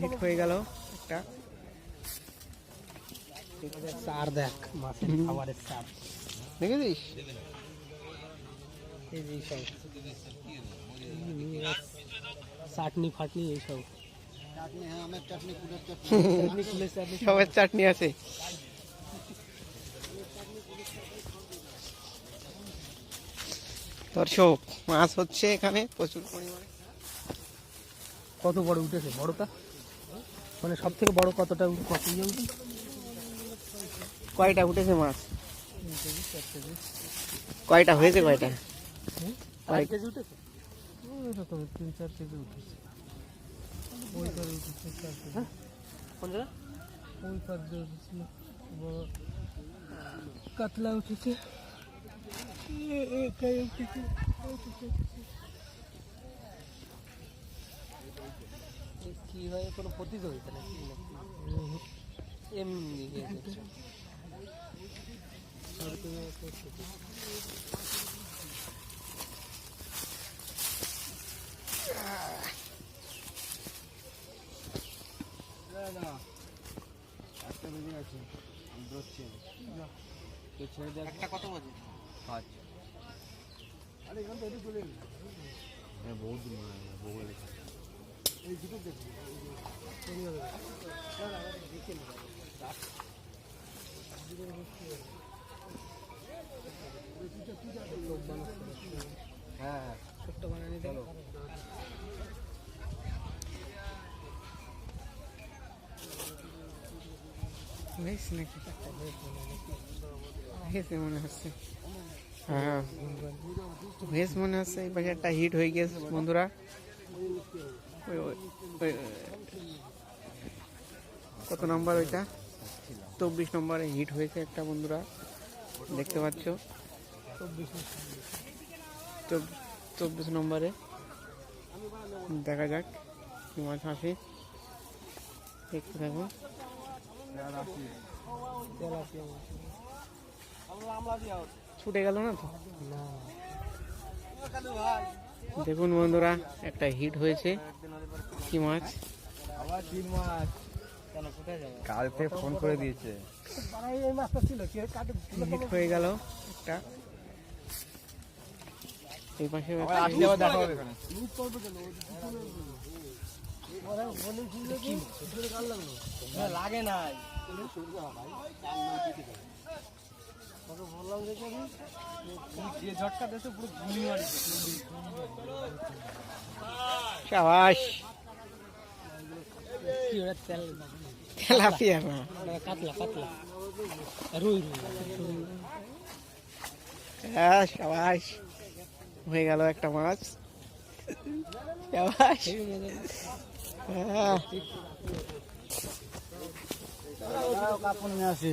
Hit হয়ে গেল একটা। চার দেখ মাছের খাবারের চার দেখেছিস? এই যে এইসব চাটনি ফাটনি এইসব চাটনি সবার চাটনি আছে। দর্শক মাছ হচ্ছে এখানে প্রচুর পরিমাণে। কত বড় উঠেছে? বড়টা? মানে সব থেকে বড় কতটা কত ইয়ে কয়টা উঠেছে মাছ কয়টা হয়েছে কয়টা তিন চার কেজি উঠেছে পারে উঠেছে চার কেজি কোন জায়গা ওই পার দিয়ে উঠেছিল বড় কাতলা উঠেছে এ- এটাই উঠেছে উঠেছে, উঠেছে। এ কি হয় প্রতিযোগিতা নাকি এমনি। সরকারি একটা ছোট। একটা কত বাজে হ্যাঁ ছোট্ট বানানি দেন বেশ নাকি হয়েছে মনে হচ্ছে হ্যাঁ বেশ মনে হচ্ছে এই পাশে একটা হিট হয়ে গেছে বন্ধুরা ওই ওই- ওই- কত নম্বর ওইটা? চব্বিশ নম্বরে হিট হয়েছে একটা বন্ধুরা, দেখতে পাচ্ছ? চব্বিশ নম্বরে। দেখা যাক মাছ আসে দেখতে ছুটে গেল না তো? না। দেখুন বন্ধুরা একটা হিট হয়েছে। কি মাছ? কালকে ফোন করে দিয়েছে। এই মাছটা ছিল কি কাটে হিট হয়ে গেল একটা। এই পাশে একটা আসলে নাই বললাম দেখে আমি যে ঝটকা দিয়েছে পুরো গুলি সাবাস। কি ওটা তেল তেলাপিয়া না। কাতলা কাতলা। রুই রুই। হ্যাঁ সাবাস। হয়ে গেল একটা মাছ। সাবাস। হ্যাঁ। কাপড় নিয়ে আসি।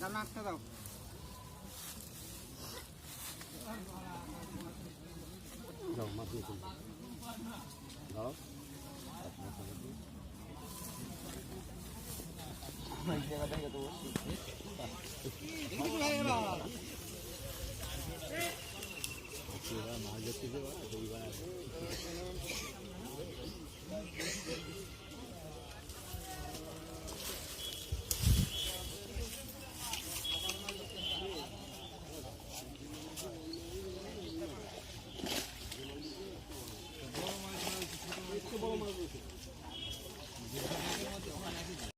দাম আটটা দাও দাও মাফি দাও মাছ ধরতে